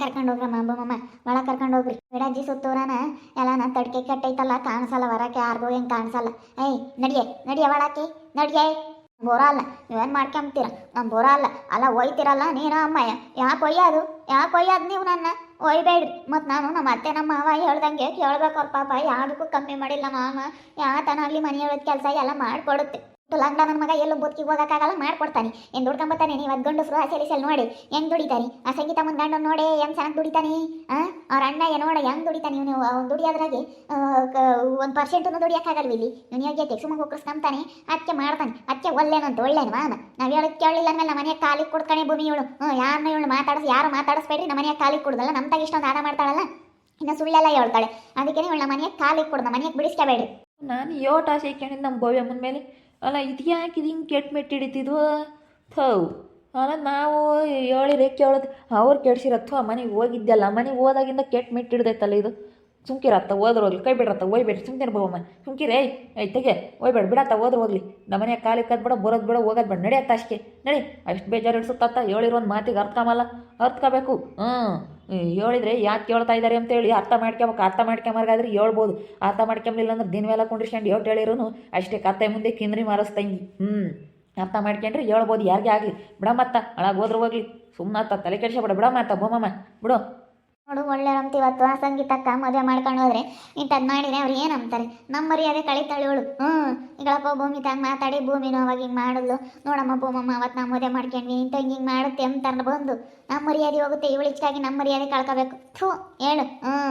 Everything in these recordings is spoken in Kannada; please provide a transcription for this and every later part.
ಕರ್ಕೊಂಡು ಹೋಗ್ರಮ್ಮ ಮಮ್ಮ ಒಳಗೆ ಕರ್ಕೊಂಡು ಹೋಗ್ರಿ. ಬಿಡಜ್ಜಿ ಸುತ್ತೂರನ ಎಲ್ಲ ನಾ ತಡ್ಕೆ ಕೆಟ್ಟೈತಲ್ಲ, ಕಾಣಿಸಲ್ಲ ಹೊರಕ್ಕೆ ಯಾರಿಗೂ ಹೆಂಗೆ ಕಾಣಿಸಲ್ಲ. ಏಯ್, ನಡಿಯೆ, ನಡಿಯ ಒಳಕ್ಕೆ ನಡಿಯೆ. ಬೋರ ಅಲ್ಲ. ನೀವೇನು ಮಾಡ್ಕೊಂಬ್ತೀರ? ನಮ್ಮ ಬೋರ ಅಲ್ಲ. ಅಲ್ಲ ಒಯ್ತಿರಲ್ಲ ನೀನು ಅಮ್ಮಯ್ಯ. ಯಾಕೆ ಒಯ್ಯೋದು? ಯಾಕೆ ಒಯ್ಯೋದು ನೀವು ನನ್ನ? ಒಯ್ಬೇಡ್ರಿ. ಮತ್ತು ನಾನು ನಮ್ಮ ಅತ್ತೆ, ನಮ್ಮ ಮಾವ ಹೇಳ್ದಂಗೆ ಕೇಳ್ಬೇಕು ಅವ್ರ ಪಾಪ. ಯಾವುದಕ್ಕೂ ಕಮ್ಮಿ ಮಾಡಿಲ್ಲ ಮಾಮ. ಯಾತನ ಅಲ್ಲಿ ಮನೆ ಹೇಳೋದು ಕೆಲಸ ಎಲ್ಲ ಮಾಡಿಕೊಡುತ್ತೆ. ಲಂಗ ನನ್ನ ಮಗ ಎಲ್ಲೂ ಬದುಕಿ ಹೋಗೋಕ್ಕಾಗಲ್ಲ, ಮಾಡ್ಕೊಡ್ತಾನೆ. ಏನು ದುಡ್ಕೊಂಬತ್ತಾನೆ ನೀವು ಗಂಡು ಫ್ರೂ ಸೆಲಿ ಸೆಲ್ ನೋಡಿ, ಹೆಂಗ್ ದುಡಿತಾನೆ ಆ ಸಂಗೀತ ಮುಂದೆ ನೋಡಿ ಹೆಂಗ್ ಚೆನ್ನಾಗಿ ದುಡಿತಾನೆ? ಆ? ಅವ್ರ ಅಣ್ಣ ನೋಡ ಹೆಂಗ್ ದುಡಿತಾನೆ ನೀವು ಅವ್ನು ದುಡಿಯೋದ್ರಾಗೆ ಒಂದು ಪರ್ಸೆಂಟನ್ನು ದುಡಿಯೋಕ್ಕಾಗಲ್ವ ಇಲ್ಲಿ? ನೀವು ಯೋಗ್ಯತೆ ಸುಮ್ಮನೆ ಹೋಗಿಸ್ಕೊಂತಾನೆ ಅದಕ್ಕೆ ಮಾಡ್ತಾನೆ. ಅದಕ್ಕೆ ಒಳ್ಳೆನಂತ ಒಳ್ಳೇನು? ಮಾನ ನಾವು ಹೇಳೋದು ಕೇಳಿಲ್ಲ ಅಂದ್ಮೇಲೆ ನಮ್ಮ ಮನೆಗೆ ಕಾಲಿಗೆ ಕೊಡ್ತಾನೆ ಭೂಮಿ ಇವಳು. ಹ್ಞೂ ಯಾರನ್ನ ಇವಳು ಮಾತಾಡಿಸಿ, ಯಾರು ಮಾತಾಡಿಸ್ಬೇಡ್ರಿ ನಮ್ಮ ಮನೆಯಾಗ ಕಾಲಿಗೆ ಕೊಡ್ದಲ್ಲ ನಮ್ಮ ತಾಗ ಇಷ್ಟೊಂದು ಆಟ ಮಾಡ್ತಾಳಲ್ಲ? ಇನ್ನು ಸುಳ್ಳೆಲ್ಲ ಹೇಳ್ತಾಳೆ. ಅದಕ್ಕೆ ಇವಳ ಮನೆಯಾಗ ಕಾಲಿಗೆ ಕೊಡ್ದ ಮನೆಯಾಗ ಬಿಡಿಸ್ಕೋಬೇಡ್ರಿ. ನಾನು ಯೋಟ ಆಸೆ ಇಕ್ಕೊಂಡಿದ್ದು ನಮ್ಮ ಭವ್ಯ ಮುಂದ್ಮೇಲೆ ಅಲ್ಲ ಇದು ಯಾಕೆ ಇದು ಹಿಂಗೆ ಕೆಟ್ಟ ಮೆಟ್ಟಿಡಿತಿದ್ವು ಥೌ. ಅಲ್ಲ, ನಾವು ಹೇಳಿದ್ರೆ ಕೇಳೋದು, ಅವ್ರು ಕೆಡ್ಸಿರತ್ವ ಮನೆಗೆ ಹೋಗಿದ್ದೆಲ್ಲ ಮನೆಗೆ ಹೋದಾಗಿಂದ ಕೆಟ್ಟ ಮೆಟ್ಟಿಡ್ದೈತಲ್ಲ ಇದು? ಸುಮ್ಕಿರತ್ತ ಹೋದ್ರೆ ಹೋಗ್ಲಿ, ಕೈ ಬಿಡ್ರತ್ತ ಒಯ್ಬೇಡ್ರಿ ಸುಮ್ಕಿರ ಅಮ್ಮ ಸುಮ್ಕಿರೇ ಐ ತೆಗೆ ಒಯ್ಬೇಡ ಬಿಡತ್ತ, ಹೋದ್ರೆ ಹೋಗ್ಲಿ. ನಮ್ಮ ಮನೆಯಾಗ ಕಾಲಿ ಕದ್ ಬಿಡ, ಬರೋದು ಬಿಡ, ಹೋಗೋದು ಬೇಡ, ನಡೆಯತ್ತ ಅಷ್ಟೇ. ನಡಿ, ಅಷ್ಟು ಬೇಜಾರು ಇಡ್ಸುತ್ತತ್ತ ಹೇಳಿರೋ ಒಂದು ಮಾತಿಗೆ ಅರ್ಥಕಮಲ್ಲ ಅರ್ಥಕೋಬೇಕು ಹ್ಞೂ ಹೇಳಿದ್ರೆ ಯಾಕೆ ಕೇಳ್ತಾ ಇದ್ದಾರೆ ಅಂತೇಳಿ ಅರ್ಥ ಮಾಡ್ಕೊಬೇಕು ಅರ್ಥ ಮಾಡ್ಕೊಂಬರ್ಗಾದ್ರೆ ಹೇಳ್ಬೋದು. ಅರ್ಥ ಮಾಡ್ಕೊಂಬಿಲ್ಲ ಅಂದ್ರೆ ದಿನವೆಲ್ಲ ಕುಂಡ್ರಿಸ್ಕೊಂಡು ಹೇಳ್ ಹೇಳಿರೋನು ಅಷ್ಟೇ ಕತ್ತೆ ಮುಂದೆ ಕಿಂದ್ರಿ ಮಾರಸ್ತಂಗಿ. ಹ್ಞೂ ಅರ್ಥ ಮಾಡ್ಕೊಂಡ್ರೆ ಹೇಳ್ಬೋದು, ಯಾರಿಗೆ ಆಗಲಿ. ಬಿಡಮ್ಮತ್ತ ಒಳಗೆ ಹೋದ್ರೆ ಹೋಗ್ಲಿ. ಸುಮ್ಮನತ್ತ ತಲೆ ಕೆಡ್ಸ್ಕೊಬೇಡ ಬಿಡಮ್ಮತ್ತ ಬೋಮಮ್ಮ ಬಿಡು. ನೋಡು, ಒಳ್ಳೆ ಇವತ್ತು. ಆ ಸಂಗೀತಕ್ಕ ಮದುವೆ ಮಾಡ್ಕೊಂಡು ಹೋದ್ರೆ ಇಂಥದ್ದು ಮಾಡಿದ್ರೆ ಅವ್ರು ಏನು ಅಂತಾರೆ ನಮ್ಮ ಮರ್ಯಾದೆ ಕಳಿತಾಳೆ ಇವಳು ಹ್ಞೂ ಈಗಳಪ್ಪ ಭೂಮಿ ತಂಗ ಮಾತಾಡಿ ಭೂಮಿ ಅವಾಗ ಹಿಂಗೆ ಮಾಡಿದ್ಲು. ನೋಡಮ್ಮ ಭೂಮಮ್ಮ ಅವತ್ತು ನಾವು ಮದುವೆ ಮಾಡ್ಕೊಂಡ್ವಿ. ಇಂಥ ಹಿಂಗೆ ಮಾಡುತ್ತೆ ಅಂತಾರ ಬಂದು ನಮ್ಮ ಮರ್ಯಾದೆ ಹೋಗುತ್ತೆ. ಇವಳು ಇಚ್ಚಾಗಿ ನಮ್ಮ ಮರ್ಯಾದೆ ಕಳ್ಕೋಬೇಕು. ಥೂ, ಹೇಳು. ಹ್ಞೂ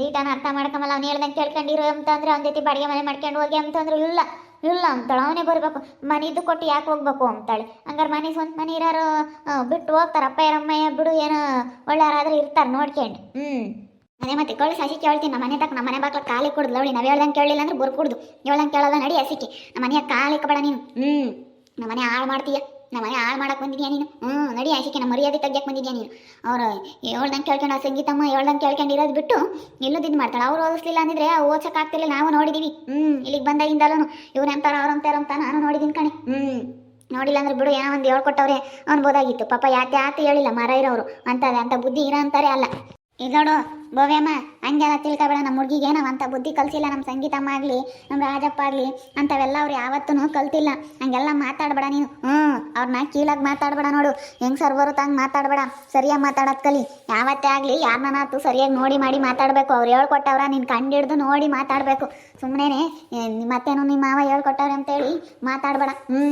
ದೀಟಾನ ಅರ್ಥ ಮಾಡ್ಕೊಂಬಲ್ಲ. ಅವ್ನು ಹೇಳ್ದಂಗೆ ಕೇಳ್ಕೊಂಡಿರೋ ಅಂತಂದ್ರೆ ಅವ್ನ ಜೊತೆ ಬಾಡಿಗೆ ಮನೆ ಮಾಡ್ಕೊಂಡು ಹೋಗಿ ಅಂತಂದ್ರೆ ಇಲ್ಲ. ಇಲ್ಲ ಅಂತಾಳೆ, ಅವನೇ ಬರಬೇಕು. ಮನೆದು ಕೊಟ್ಟು ಯಾಕೆ ಹೋಗ್ಬೇಕು ಅಂತಾಳೆ. ಹಂಗಾರೆ ಮನೆ ಸ್ವಂತ ಮನೆ ಇರೋರು ಬಿಟ್ಟು ಹೋಗ್ತಾರೆ. ಅಪ್ಪ ಯಾರಮ್ಮಯ್ಯ ಬಿಡು, ಏನೋ ಒಳ್ಳೆಯವರಾದ್ರೆ ಇರ್ತಾರೆ ನೋಡ್ಕೊಂಡು. ಹ್ಞೂ ಅದೇ ಮತ್ತೆ ಕಳ್ಸಿ ಸಸಿ ಕೇಳ್ತೀನಿ. ನಮ್ಮ ಮನೆ ತಕ್ಕ ನಮ್ಮ ಮನೆ ಬಾಕ್ಲ ಕಾಲಿ ಕುಡ್ದು ನೋಡಿ ನಾವು ಹೇಳ್ದಂಗೆ ಕೇಳಲಿಲ್ಲ ಅಂದ್ರೆ ಬರ್ ಕುಡ್ದು ಹೇಳ್ದಂಗೆ ಕೇಳಲ್ಲ ನಡಿ ಹಸಿಕೆ. ನಮ್ಮ ಮನೆಯ ಕಾಲಿಕ್ಕಬೇಡ ಬೇಡ ನೀನು. ಹ್ಞೂ ನಮ್ಮ ಮನೆ ಹಾಳು ಮಾಡ್ತೀಯ. ನಮ್ಮ ಮನೆ ಹಾಳು ಮಾಡಕ್ಕೆ ಬಂದಿದ್ಯಾ ನೀನು? ಹ್ಞೂ ನಡಿ ಹಸಿಕೆ ನಮ್ಮ ಮರ್ಯಾದೆ ತೆಗ್ಯಕ್ಕೆ ಬಂದಿದ್ಯಾ ನೀನು? ಅವ್ರು ಹೇಳ್ದಂಗೆ ಕೇಳ್ಕೊಂಡು, ಆ ಸಂಗೀತಮ್ಮ ಹೇಳ್ದಂಗೆ ಕೇಳ್ಕೊಂಡು ಇರೋದು ಬಿಟ್ಟು ಇಲ್ಲದಿದ್ದು ಮಾಡ್ತಾಳೆ. ಅವ್ರು ಓದಿಸ್ಲಿಲ್ಲ ಅಂದಿದ್ರೆ ಆಗ್ತಿರಲಿಲ್ಲ, ನಾವು ನೋಡಿದ್ದೀವಿ ಹ್ಞೂ ಇಲ್ಲಿಗೆ ಬಂದಾಗಿಂದಲೂ ಇವ್ರು ಅಂತಾರ, ಅವ್ರು ಅಂತಾರ ಅಂತ ನಾನು ನೋಡಿದ್ದೀನಿ ಕಣೆ. ಹ್ಞೂ ನೋಡಿಲ್ಲ ಅಂದ್ರೆ ಬಿಡು, ಏನೋ ಒಂದು ಹೇಳ್ಕೊಟ್ಟವ್ರೆ ಅನ್ಬೋದಾಗಿತ್ತು. ಪಾಪ ಯಾತೆ ಆತ ಹೇಳಿಲ್ಲ, ಮರ ಇರೋರು. ಅಂತಾರೆ ಅಂತ ಬುದ್ಧಿ ಇರೋ ಅಂತಾರೆ ಅಲ್ಲ. ಇದು ನೋಡು ಭವ್ಯಮ್ಮ ಹಂಗೆಲ್ಲ ತಿಳ್ಕೊಬೇಡ, ನಮ್ಮ ಹುಡುಗಿಗೆ ನಾವು ಅಂತ ಬುದ್ಧಿ ಕಲಿಸಿಲ್ಲ, ನಮ್ಮ ಸಂಗೀತಮ್ಮ ಆಗಲಿ, ನಮ್ಮ ರಾಜಪ್ಪ ಆಗಲಿ, ಅಂಥವೆಲ್ಲ ಅವ್ರು ಯಾವತ್ತೂ ಕಲ್ತಿಲ್ಲ. ಹಂಗೆಲ್ಲ ಮಾತಾಡಬೇಡ ನೀನು. ಹ್ಞೂ ಅವ್ರನ್ನ ಕೀಳಾಗಿ ಮಾತಾಡಬೇಡ ನೋಡು. ಹೆಂಗೆ ಸರ್ ಬರುತ್ತೆ ಹಂಗೆ ಮಾತಾಡಬೇಡ. ಸರಿಯಾಗಿ ಮಾತಾಡೋದು ಕಲಿ. ಯಾವತ್ತೇ ಆಗಲಿ ಯಾರನ್ನ ಸರಿಯಾಗಿ ನೋಡಿ ಮಾಡಿ ಮಾತಾಡಬೇಕು. ಅವ್ರು ಹೇಳ್ಕೊಟ್ಟವ್ರ, ನೀನು ಕಂಡಿಡ್ದು ನೋಡಿ ಮಾತಾಡಬೇಕು. ಸುಮ್ಮನೆ ಮತ್ತೇನು ನಿಮ್ಮ ಮಾವ ಹೇಳ್ಕೊಟ್ಟವ್ರೆ ಅಂತೇಳಿ ಮಾತಾಡಬೇಡ. ಹ್ಞೂ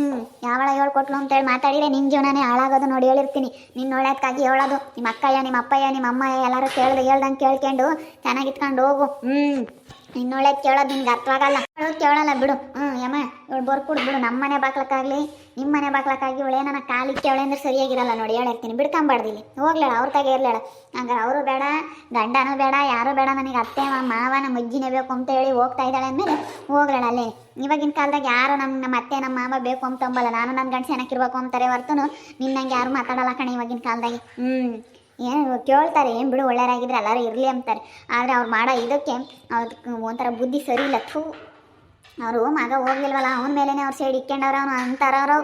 ಯಾವಳ ಹೇಳ್ಕೊಟ್ಲು ಅಂತೇಳಿ ಮಾತಾಡಿದ್ರೆ ನಿನ್ನ ಜೀವನನೇ ಹಾಳಾಗೋದು ನೋಡಿ ಹೇಳಿರ್ತೀನಿ. ನಿನ್ನ ಒಳ್ಳೆದಕ್ಕಾಗಿ ಹೇಳೋದು. ನಿಮ್ಮ ಅಕ್ಕಯ್ಯ ನಿಮ್ಮ ಅಪ್ಪಯ್ಯ ನಿಮ್ಮ ಅಮ್ಮಯ್ಯ ಎಲ್ಲರೂ ಕೇಳ್ದು ಹೇಳ್ದಂಗೆ ಕೇಳ್ಕೊಂಡು ಚೆನ್ನಾಗಿ ಇಟ್ಕೊಂಡು ಹೋಗು. ಹ್ಞೂ ಇನ್ನೊಳ್ಳೆದು ಕೇಳೋದು ನಿನ್ಗೆ ಅರ್ಥವಾಗಲ್ಲ. ಕೇಳಲ್ಲ ಬಿಡು. ಹ್ಞೂ ಯಮ್ಮ ಇವಳು ಬರ್ಕೊಡು ಬಿಡು ನಮ್ಮ ಮನೆ ಬಾಕ್ಲಕ್ಕಾಗಲಿ ನಿಮ್ಮ ಮನೆ ಬಾಕ್ಲಕ್ಕಾಗಿ ಇವಳು ನನ್ನ ಕಾಲಿಕ್ಕೆ ಅವಳೆ ಅಂದ್ರೆ ಸರಿಯಾಗಿರಲ್ಲ ನೋಡಿ ಹೇಳಿರ್ತೀನಿ ಬಿಡ್ಕೊಂಬಾರ್ದು ಇಲ್ಲಿ. ಹೋಗ್ಲೇಳ ಅವ್ರ ತಾಗ ಇರ್ಲೇಳ ಹಂಗಾರೆ ಅವರು ಬೇಡ, ಗಂಡನೂ ಬೇಡ, ಯಾರೂ ಬೇಡ, ನನಗೆ ಅತ್ತೆ ಮಾವ, ನಮ್ಮ ಅಜ್ಜಿನೇ ಬೇಕು ಅಂತ ಹೇಳಿ ಹೋಗ್ತಾ ಇದ್ದಾಳೆ ಅಂದಮೇಲೆ ಹೋಗ್ಲೇಳ ಅಲ್ಲಿ. ಇವಾಗಿನ ಕಾಲದಾಗ ಯಾರು ನಮ್ಮ ನಮ್ಮ ಅತ್ತೆ, ನಮ್ಮ ಮಾವ ಬೇಕು ಅಂತ ಅಂಬಲ್ಲ ನಾನು ನನ್ನ ಗಂಡ ಚೆನ್ನಾಗಿರ್ಬೇಕು ಅಂತಾರೆ ಹೊರ್ತನು ನಿನ್ನಂಗೆ ಯಾರು ಮಾತಾಡಲ್ಲ ಕಣೆ ಇವಾಗಿನ ಕಾಲದಾಗೆ. ಹ್ಞೂ ಏನು ಕೇಳ್ತಾರೆ, ಏನು ಬಿಡು ಒಳ್ಳೆಯರಾಗಿದ್ರೆ ಎಲ್ಲರೂ ಇರಲಿ ಅಂತಾರೆ. ಆದರೆ ಅವ್ರು ಮಾಡೋ ಇದಕ್ಕೆ ಅದಕ್ಕೆ ಒಂಥರ ಬುದ್ಧಿ ಸರಿ ಇಲ್ಲ. ಥೂ. ಅವರು ಮಗ ಹೋಗಿಲ್ವಲ್ಲ ಅವನ ಮೇಲೇ ಅವ್ರು ಸೈಡ್ ಇಕ್ಕೊಂಡವ್ರ ಅವನು ಅಂತಾರವ್ರು.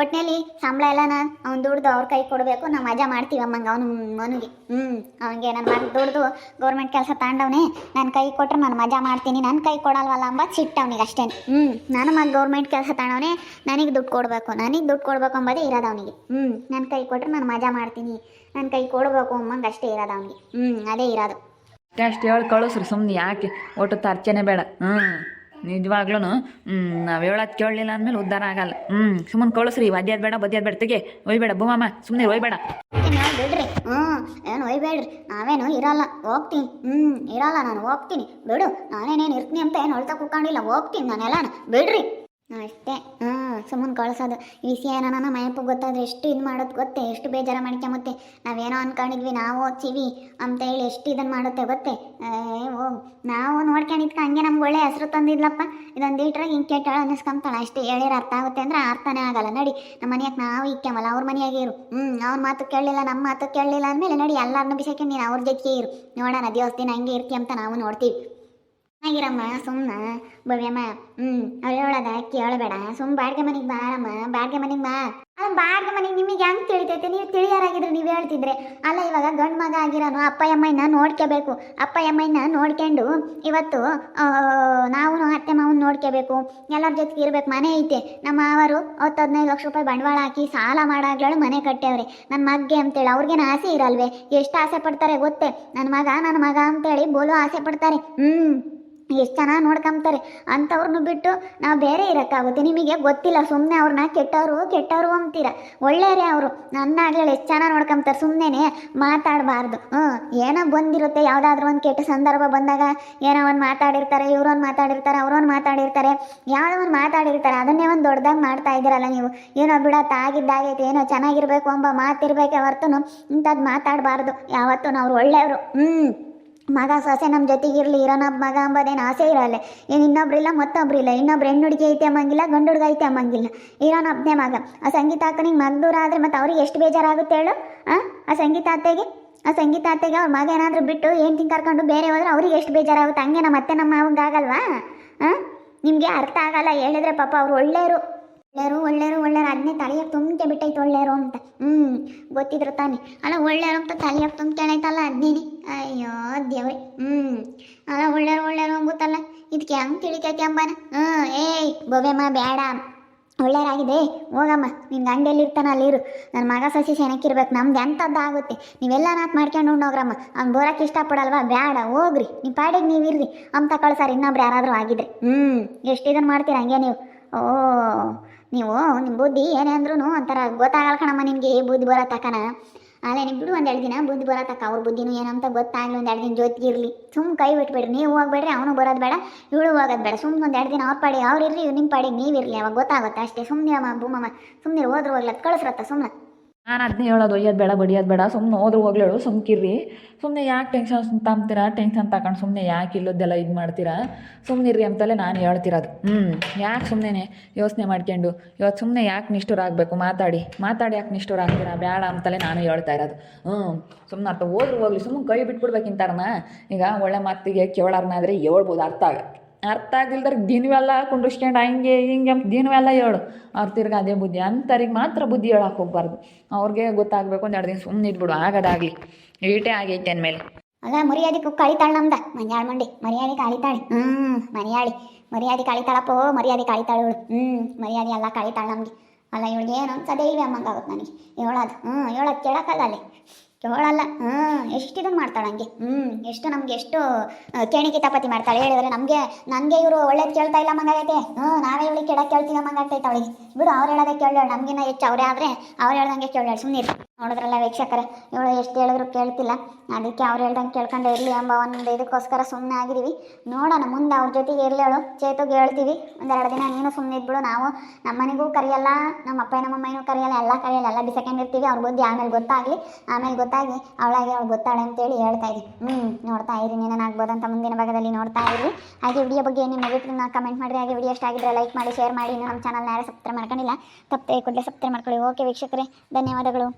ಒಟ್ಟಿನಲ್ಲಿ ಸಂಬಳ ಎಲ್ಲನ ಅವ್ನು ದುಡ್ದು ಅವ್ರ ಕೈ ಕೊಡಬೇಕು, ನಾವು ಮಜಾ ಮಾಡ್ತೀವಿ ಅಮ್ಮಂಗೆ ಅವನು ಮನುಗೆ ಹ್ಞೂ ಅವನಿಗೆ ನನ್ನ ಮಗ ದುಡ್ದು ಗೌರ್ಮೆಂಟ್ ಕೆಲಸ ತಗೊಂಡವನೇ ನನ್ನ ಕೈ ಕೊಟ್ಟರೆ ನಾನು ಮಜಾ ಮಾಡ್ತೀನಿ ನನ್ನ ಕೈ ಕೊಡಲ್ವಲ್ಲ ಅಂಬ ಸಿಟ್ಟು ಅವನಿಗೆ ಅಷ್ಟೇ. ಹ್ಞೂ ನಾನು ಮಗ ಗೌರ್ಮೆಂಟ್ ಕೆಲಸ ತಗೊಂಡವನೇ ನನಗೆ ದುಡ್ಡು ಕೊಡಬೇಕು, ನನಗೆ ದುಡ್ಡು ಕೊಡಬೇಕು ಅಂಬೋದೇ ಇರೋದು ಅವನಿಗೆ. ಹ್ಞೂ ನನ್ನ ಕೈ ಕೊಟ್ಟರೆ ನಾನು ಮಜಾ ಮಾಡ್ತೀನಿ ನನ್ನ ಕೈ ಕೊಡಬೇಕು ಅಮ್ಮಂಗೆ ಅಷ್ಟೇ ಇರೋದು ಅವನಿಗೆ. ಹ್ಞೂ ಅದೇ ಇರೋದು. ಅಷ್ಟು ಹೇಳಿ ಕಳಿಸ್ರಿ ಸುಮ್ಮನೆ ಯಾಕೆ ಒಟ್ಟು ತರ್ಚನೆ ಬೇಡ. ಹ್ಞೂ ನಿಜವಾಗ್ಲೂ ನಾವು ಹೇಳೋದು ಕೇಳಲಿಲ್ಲ ಅಂದಮೇಲೆ ಉದ್ಧಾರ ಆಗಲ್ಲ. ಹ್ಞೂ ಸುಮ್ಮನೆ ಕಳಿಸ್ರಿ ವಾದ್ಯದ ಬೇಡ ಬದ್ಯಾದ ಬೇಡ, ತೆಗೆ. ಒಯ್ಬೇಡ ಬುಮ್ಮಮ್ಮ ಸುಮ್ಮನೆ ಒಯ್ಬೇಡ. ಬಿಡ್ರಿ? ಹ್ಞೂ ಏನು ಒಯ್ಬೇಡ್ರಿ? ನಾವೇನು ಇರಲ್ಲ, ಹೋಗ್ತೀನಿ. ಹ್ಞೂ ಇರಲ್ಲ, ನಾನು ಹೋಗ್ತೀನಿ. ಬಿಡು, ನಾನೇನೇನು ಇರ್ತೀನಿ ಅಂತ ಏನು ಹೊಳ್ತಾ ಕೂತ್ಕೊಂಡಿಲ್ಲ, ಹೋಗ್ತೀನಿ ನಾನೆಲ್ಲ ಬಿಡ್ರಿ. ಅಷ್ಟೇ. ಹಾಂ, ಸುಮ್ಮನೆ ಕಳ್ಸೋದು. ಈ ವಿಷಯ ಏನೋ ನನ್ನ ಮಯಪ್ಪ ಗೊತ್ತಾದ್ರೆ ಎಷ್ಟು ಇದು ಮಾಡೋದು ಗೊತ್ತೇ? ಎಷ್ಟು ಬೇಜಾರ ಮಾಡ್ಕೊಂಬತ್ತೆ ನಾವೇನೋ ಅನ್ಕೊಂಡಿದ್ವಿ, ನಾವು ಓದ್ತೀವಿ ಅಂತ ಹೇಳಿ ಎಷ್ಟು ಇದನ್ನು ಮಾಡುತ್ತೆ ಗೊತ್ತೇ? ಓ, ನಾವು ನೋಡ್ಕೊಂಡಿದ್ಕ ಹಂಗೆ ನಮ್ಗೆ ಒಳ್ಳೆ ಹೆಸರು ತಂದಿದ್ಲಪ್ಪ. ಇದೊಂದು ಇಟ್ರೆ ಹಿಂಗೆ ಕೆಟ್ಟಾಳ ಅನ್ನಿಸ್ಕೊಂತಾಳೆ ಅಷ್ಟೇ ಹೇಳಿರ ಅರ್ಥ ಆಗುತ್ತೆ ಅಂದ್ರೆ ಅರ್ಥನೇ ಆಗಲ್ಲ. ನಡಿ ನಮ್ಮ ಮನೆಯಾಗ ನಾವು ಇಕ್ಕಮಲ್ಲ ಅವ್ರ ಮನೆಯಾಗೆ ಇರು. ಹ್ಞೂ ಅವ್ರ ಮಾತು ಕೇಳಲಿಲ್ಲ ನಮ್ಮ ಮಾತು ಕೇಳಲಿಲ್ಲ ಅಂದಮೇಲೆ ನಡಿ ಎಲ್ಲರನ್ನೂ ಬಿಸಾಕಿ ನೀನು ಅವ್ರ ಜೊತೆಗೆ ಇರು. ನೋಡೋಣ ದೇವಸ್ಥಾನ ಹಂಗೆ ಇರ್ತಿ ಅಂತ ನಾವು ನೋಡ್ತೀವಿ. ಆಗಿರಮ್ಮ ಸುಮ್ಮನ ಭವ್ಯಮ್ಮ ಹ್ಮ್ ಅವಳು ಕೇಳಬೇಡ ಸುಮ್ ಬಾಡ್ಗೆ ಮನೆಗೆ ಬಾರಮ್ಮ ಬಾಡ್ಗೆ ಮನೆಗೆ ಬಾ. ಅಲ್ಲ ಬಾಡ್ಗೆ ಮನೆಗೆ ನಿಮಗೆ ಹೆಂಗ್ ತಿಳಿತೈತೆ? ನೀವು ತಿಳಿಯಾರಾಗಿದ್ರೆ ನೀವು ಹೇಳ್ತಿದ್ರೆ. ಅಲ್ಲ ಇವಾಗ ಗಂಡ್ ಮಗ ಆಗಿರೋನು ಅಪ್ಪ ಅಮ್ಮನ ನೋಡ್ಕೋಬೇಕು ಅಪ್ಪ ಅಮ್ಮನ ನೋಡ್ಕೊಂಡು ಇವತ್ತು ನಾವು ಅತ್ತೆ ಮಾವನ್ ನೋಡ್ಕೋಬೇಕು ಎಲ್ಲರ ಜೊತೆಗೆ ಇರ್ಬೇಕು ಮನೆ ಐತೆ. ನಮ್ಮ ಮಾವರು ಹತ್ತು ಹದಿನೈದು ಲಕ್ಷ ರೂಪಾಯಿ ಬಂಡವಾಳ ಹಾಕಿ ಸಾಲ ಮಾಡಾಗ್ಲೇಳು ಮನೆ ಕಟ್ಟೇವ್ರೆ. ನನ್ನ ಮಗ್ಗೆ ಅಂತೇಳಿ ಅವ್ರಿಗೇನು ಆಸೆ ಇರಲ್ವೇ? ಎಷ್ಟು ಆಸೆ ಪಡ್ತಾರೆ ಗೊತ್ತೇ? ನನ್ನ ಮಗ ನನ್ನ ಮಗ ಅಂತೇಳಿ ಬೋಲು ಆಸೆ ಪಡ್ತಾರೆ. ಹ್ಮ್. ಎಷ್ಟು ಚೆನ್ನಾಗಿ ನೋಡ್ಕೊಂತಾರೆ ಅಂಥವ್ರನ್ನ ಬಿಟ್ಟು ನಾವು ಬೇರೆ ಇರೋಕ್ಕಾಗುತ್ತೆ. ನಿಮಗೆ ಗೊತ್ತಿಲ್ಲ ಸುಮ್ಮನೆ ಅವ್ರನ್ನ ಕೆಟ್ಟವರು ಕೆಟ್ಟವರು ಅಂತೀರ ಒಳ್ಳೆಯವರೇ ಅವರು. ನನ್ನ ಆಗ್ಲೇಳಿ ಎಷ್ಟು ಚೆನ್ನಾಗಿ ನೋಡ್ಕೊಂತಾರೆ ಸುಮ್ಮನೆ ಮಾತಾಡಬಾರ್ದು. ಹ್ಞೂ ಏನೋ ಬಂದಿರುತ್ತೆ, ಯಾವುದಾದ್ರೂ ಒಂದು ಕೆಟ್ಟ ಸಂದರ್ಭ ಬಂದಾಗ ಏನೋ ಒಂದು ಮಾತಾಡಿರ್ತಾರೆ, ಇವ್ರೊಂದು ಮಾತಾಡಿರ್ತಾರೆ, ಅವ್ರೊಂದು ಮಾತಾಡಿರ್ತಾರೆ ಯಾವುದೋ ಒಂದು ಮಾತಾಡಿರ್ತಾರೆ. ಅದನ್ನೇ ಒಂದು ದೊಡ್ಡದಾಗಿ ಮಾಡ್ತಾ ಇದ್ದೀರಲ್ಲ ನೀವು. ಏನೋ ಬಿಡ, ತಾಗಿದ್ದಾಗೈತೆ, ಏನೋ ಚೆನ್ನಾಗಿರ್ಬೇಕು ಅಂಬ ಮಾತಿರ್ಬೇಕೆ ಹೊರತು ಇಂಥದ್ದು ಮಾತಾಡಬಾರ್ದು. ಯಾವತ್ತೂ ಅವ್ರು ಒಳ್ಳೆಯವರು. ಹ್ಞೂ ಮಗ ಸೊಸೆ ನಮ್ಮ ಜೊತೆಗಿರಲಿ ಇರೋನ ಮಗ ಅಂಬೋದೇನು ಆಸೆ ಇರಲ್ಲ. ಏನು ಇನ್ನೊಬ್ರಿಲ್ಲ ಮತ್ತೊಬ್ರು ಇಲ್ಲ ಇನ್ನೊಬ್ರು ಹೆಣ್ಣು ಹುಡುಗಿ ಐತೆ ಅಮ್ಮಂಗಿಲ್ಲ ಗಂಡು ಹುಡುಗ ಐತೆ ಅಮ್ಮಂಗಿಲ್ಲ ಇರೋನ ಮಗ. ಆ ಸಂಗೀತ ಅಕ್ಕನಿಗೆ ಮಗ ದೂರ ಆದರೆ ಮತ್ತು ಅವ್ರಿಗೆ ಎಷ್ಟು ಬೇಜಾರಾಗುತ್ತೆ ಹೇಳು? ಆ? ಆ ಸಂಗೀತ ಅತ್ತೆಗೆ? ಆ ಸಂಗೀತ ಅತ್ತೆಗೆ ಅವ್ರ ಮಗ ಏನಾದರೂ ಬಿಟ್ಟು ಹೆಂಡ್ತಿನ ಕರ್ಕೊಂಡು ಬೇರೆ ಹೋದ್ರೆ ಅವ್ರಿಗೆ ಎಷ್ಟು ಬೇಜಾರಾಗುತ್ತೆ? ಹಂಗೆ ನಮ್ಮ ಅತ್ತೆ ನಮ್ಮ ಮಾವಂಗೆ ಆಗಲ್ವಾ? ಹಾಂ ನಿಮಗೆ ಅರ್ಥ ಆಗಲ್ಲ. ಹೇಳಿದ್ರೆ ಪಾಪ ಅವ್ರು ಒಳ್ಳೆಯವರು. ಒಳ್ಳೆಯರು ಒಳ್ಳೆಯರು ಒಳ್ಳೆಯರು. ಅದನ್ನೇ ತಲೆಯಾಗ ತುಂಬಿಕೆ ಬಿಟ್ಟೈತೆ ಒಳ್ಳೆಯರು ಅಂತ. ಹ್ಞೂ ಗೊತ್ತಿದ್ರು ತಾನೆ. ಅಲ್ಲ, ಒಳ್ಳೆಯರು ಅಂತ ತಲೆಯಾಗ ತುಂಬ್ಕೊಂಡೈತಲ್ಲ ಅದ್ನೇನೆ? ಅಯ್ಯೋ, ದೇವ್ರಿ. ಹ್ಞೂ ಅಲ್ಲ, ಒಳ್ಳೆಯರು ಒಳ್ಳೆಯರು ಅಂಬುತ್ತಲ್ಲ. ಇದಕ್ಕೆ ಹೆಂಗೆ ತಿಳಿಕೈತೆ ಅಂಬಾನ? ಹ್ಞೂ ಏಯ್ ಬೊಬೆಮ್ಮ ಬೇಡ. ಒಳ್ಳೆಯರಾಗಿದೆ. ಹೋಗಮ್ಮ. ನಿನ್ನ ಗಂಡೆಲ್ಲಿ ಇರ್ತಾನ ಅಲ್ಲಿರು. ನನ್ನ ಮಗ ಸಸಿ ಸೆನಕ್ಕಿರ್ಬೇಕು ನಮ್ದು ಎಂಥದ್ದು ಆಗುತ್ತೆ ನೀವೆಲ್ಲ ನಾತ್ ಮಾಡ್ಕೊಂಡು ಹೋಗ್ರಮ್ಮ ಅವ್ನು ಬೋರಕ್ಕೆ ಇಷ್ಟಪಡಲ್ವಾ? ಬೇಡ, ಹೋಗ್ರಿ. ನಿಮ್ಮ ಪಾಡಿಗೆ ನೀವು ಇರ್ರಿ ಅಂತ ಕಳ್ಸಾರ ಇನ್ನೊಬ್ರು ಯಾರಾದರೂ ಆಗಿದ್ರೆ. ಹ್ಞೂ ಎಷ್ಟು ಇದನ್ನು ಮಾಡ್ತೀರ ಹಂಗೆ ನೀವು? ಓ ನೀವು ನಿಮ್ಮ ಬುದ್ಧಿ ಏನೇ ಅಂದ್ರೂ ಒಂಥರ ಗೊತ್ತಾಗಲ್ಲ ಕಣಮ್ಮ ನಿಮಗೆ ಬುದ್ಧಿ ಬರೋ ತಕನ. ಅಲ್ಲೇ ನಿಮ್ಮ ಬಿಡು ಒಂದು ಎರಡು ದಿನ ಬುದ್ಧಿ ಬರೋ ತಕ್ಕ ಅವ್ರ ಬುದ್ಧಿನೂ ಏನಂತ ಗೊತ್ತಾಗಲಿ ಒಂದು ಎರಡು ದಿನ ಜೊತೆಗೆ ಇರಲಿ ಸುಮ್ಮ ಕೈ ಬಿಟ್ಬಿಡ್ರಿ, ನೀವು ಹೋಗ್ಬೇಡ್ರಿ ಅವನು ಬರೋದು ಬೇಡ, ಇವಳು ಹೋಗೋದು ಬೇಡ. ಸುಮ್ಮನೆ ಒಂದು ಎರಡು ದಿನ ಅವ್ರ ಪಾಡಿ ಅವ್ರು ಇರಲಿ ನಿಮ್ಮ ಪಾಡಿಗೆ ನೀವಿರಲಿ ಅವಾಗ ಗೊತ್ತಾಗುತ್ತೆ ಅಷ್ಟೇ. ಸುಮ್ಮನೆ ಅಮ್ಮ ಬೂಮಮ್ಮ ಸುಮ್ಮನೆ ಹೋದ್ರು ಹೋಗ್ಲತ್ತ ಕಳಿಸ್ರತ್ತ ಸುಮ್ಮನೆ ನಾನು ಅದನ್ನೇ ಹೇಳೋದು ಒಯ್ಯೋದು ಬೇಡ ಬಡಿಯೋದು ಬೇಡ. ಸುಮ್ಮನೆ ಹೋದ್ರು ಹೋಗ್ಲೇಳು ಸುಮ್ಕಿರ್ರಿ. ಸುಮ್ಮನೆ ಯಾಕೆ ಟೆನ್ಷನ್ ತಾಂಬ್ತೀರಾ? ಟೆನ್ಷನ್ ತಗೊಂಡು ಸುಮ್ಮನೆ ಯಾಕೆ ಇಲ್ಲದ್ದೆಲ್ಲ ಇದು ಮಾಡ್ತೀರಾ? ಸುಮ್ಮನಿರ್ರಿ ಅಂತಲೇ ನಾನು ಹೇಳ್ತಿರೋದು. ಹ್ಞೂ ಯಾಕೆ ಸುಮ್ಮನೆ ಯೋಚನೆ ಮಾಡ್ಕೊಂಡು? ಇವತ್ತು ಸುಮ್ಮನೆ ಯಾಕೆ ನಿಷ್ಠುರ ಆಗಬೇಕು? ಮಾತಾಡಿ. ಮಾತಾಡಿ ಯಾಕೆ ನಿಷ್ಠುರ ಆಗ್ತೀರಾ? ಬೇಡ ಅಂತಲೇ ನಾನು ಹೇಳ್ತಾ ಇರೋದು. ಹ್ಞೂ ಸುಮ್ಮನೆ ಅರ್ಥ. ಹೋದ್ರು ಹೋಗ್ಲಿ ಸುಮ್ಮನೆ ಕೈ ಬಿಟ್ಬಿಡ್ಬೇಕಿಂತಾರನ ಈಗ ಒಳ್ಳೆ ಮಾತಿಗೆ ಕೇಳೋರ್ನಾದರೆ ಹೇಳ್ಬೋದು ಅರ್ಥ ಆಗ ಅರ್ಥ ಆಗಿಲ್ದ್ರೆ ದಿನವೆಲ್ಲ ಕುಂಡ್ರಿಸ್ಕೊಂಡು ಹಂಗೆ ಹಿಂಗೆ ದಿನವೆಲ್ಲ ಹೇಳು. ಅವ್ರು ತಿರ್ಗ ಅದೇ ಬುದ್ಧಿ. ಅಂಥವ್ರಿಗೆ ಮಾತ್ರ ಬುದ್ಧಿ ಹೇಳಕ್ಕೆ ಹೋಗ್ಬಾರ್ದು. ಅವ್ರಿಗೆ ಗೊತ್ತಾಗಬೇಕು ಒಂದು ಎರಡು ದಿನ ಸುಮ್ಮನೆ ಇದ್ಬಿಡು. ಆಗದಾಗಲಿ ಈಟೇ ಆಗೈತೆ ಅಂದಮೇಲೆ. ಅಲ್ಲ ಮರ್ಯಾದೆ ಕಳಿತಾಳ ನಮ್ದ. ಮಂಜಾಳ ಮಂಡಿ. ಮರ್ಯಾದೆ ಕಾಳಿತಾಳೆ. ಹ್ಞೂ ಮರ್ಯಾಳಿ. ಮರ್ಯಾದೆ ಕಾಳಿತಾಳಪ್ಪೋ ಮರ್ಯಾದೆ ಕಾಳಿತಾಳೆ ಇವಳು. ಹ್ಞೂ ಮರ್ಯಾದೆ ಎಲ್ಲ ಕಾಳಿತಾಳೆ ನಮಗೆ. ಅಲ್ಲ ಇವಳಿಗೆ ಏನು ಅನ್ಸದೇ ಇಲ್ವೇ ಅಮ್ಮಂಗಾಗುತ್ತೆ ನನಗೆ. ಹೇಳೋದು. ಹ್ಞೂ ಹೇಳೋದು ಕೇಳೋಕ್ಕಲ್ಲ ಅಲ್ಲಿ ಕೇಳಲ್ಲ ಹ್ಞೂ ಎಷ್ಟು ಇದನ್ನು ಮಾಡ್ತಾಳೆ ಹಂಗೆ? ಹ್ಞೂ ಎಷ್ಟು ನಮ್ಗೆ ಎಷ್ಟು ಕೇಣಿಕೆ ತಪತಿ ಮಾಡ್ತಾಳೆ. ಹೇಳಿದ್ರೆ ನಮಗೆ, ನನಗೆ ಇವರು ಒಳ್ಳೇದು ಕೇಳ್ತಾ ಇಲ್ಲ ಮಂಗಾಗೈತೆ ಹ್ಞೂ ನಾವೇ ಇವಳಿಗೆ ಕೆಡಕ್ಕೆ ಕೇಳ್ತೀವಿ ಮಂಗಾಗ್ತೈತೆ ಅವಳಿಗೆ ಬಿಡು, ಅವ್ರು ಹೇಳೋದೇ ಕೇಳೋಳು ನಮಗಿನ್ನ ಹೆಚ್ಚು ಅವರೇ ಆದರೆ ಅವ್ರು ಹೇಳ್ದಂಗೆ ಕೇಳೋಳು ಸುಮ್ಮನೆ ನೋಡಿದ್ರಲ್ಲ ವೀಕ್ಷಕರ, ಇವಳು ಎಷ್ಟು ಹೇಳಿದ್ರು ಕೇಳ್ತಿಲ್ಲ. ಅದಕ್ಕೆ ಅವ್ರು ಹೇಳ್ದಂಗೆ ಕೇಳ್ಕೊಂಡೆ ಇರಲಿ ಎಂಬ ಒಂದು ಇದಕ್ಕೋಸ್ಕರ ಸುಮ್ಮನೆ ಆಗಿದ್ದೀವಿ. ನೋಡೋಣ, ಮುಂದೆ ಅವ್ರ ಜೊತೆಗೆ ಇರಲೇಳು ಚೇತುಗೆ ಹೇಳ್ತೀವಿ, ಒಂದೆರಡು ದಿನ ನೀನು ಸುಮ್ಮನೆ ಇದ್ಬಿಡು. ನಾವು ನಮ್ಮ ಮನೆಗೂ ಕರೆಯಲ್ಲ, ನಮ್ಮ ಅಪ್ಪ ನಮ್ಮ ಅಮ್ಮನೂ ಕರೆಯಲ್ಲ, ಎಲ್ಲ ಕರೆಯಲ್ಲ, ಎಲ್ಲ ಬಿಸಕೊಂಡಿರ್ತೀವಿ ಅವ್ರ ಬುದ್ಧಿ ಆಮೇಲೆ ಗೊತ್ತಾಗಲಿ. ಆಮೇಲೆ ಗೊತ್ತಾಗಿ ಅವಳಾಗಿ ಅವಳು ಗೊತ್ತಾಳೆ ಅಂತೇಳಿ ಹೇಳ್ತಾ ಇದ್ವಿ ಹ್ಞೂ ನೋಡ್ತಾ ಇರಿ ಅಂತ ಮುಂದಿನ ಭಾಗದಲ್ಲಿ ನೋಡ್ತಾ ಇರಿ. ಹಾಗೆ ವಿಡಿಯೋ ಬಗ್ಗೆ ನಿಮ್ಮ ಅಭಿಪ್ರಾಯನ ಕಮೆಂಟ್ ಮಾಡಿರಿ. ಹಾಗೆ ವಿಡಿಯೋ ಇಷ್ಟ ಆಗಿದ್ರೆ ಲೈಕ್ ಮಾಡಿ ಶೇರ್ ಮಾಡಿ. ನಮ್ಮ ಚಾನಲ್ನ ಯಾರು ಸಬ್ಸ್ಕ್ರೈಬ್ ಮಾಡ್ಕೊಂಡಿಲ್ಲ, ತಪ್ಪೇ ಕೂಡಲೇ ಸಬ್ಸ್ಕ್ರೈಬ್ ಮಾಡ್ಕೊಳ್ಳಿ. ಓಕೆ ವೀಕ್ಷಕರೇ, ಧನ್ಯವಾದಗಳು.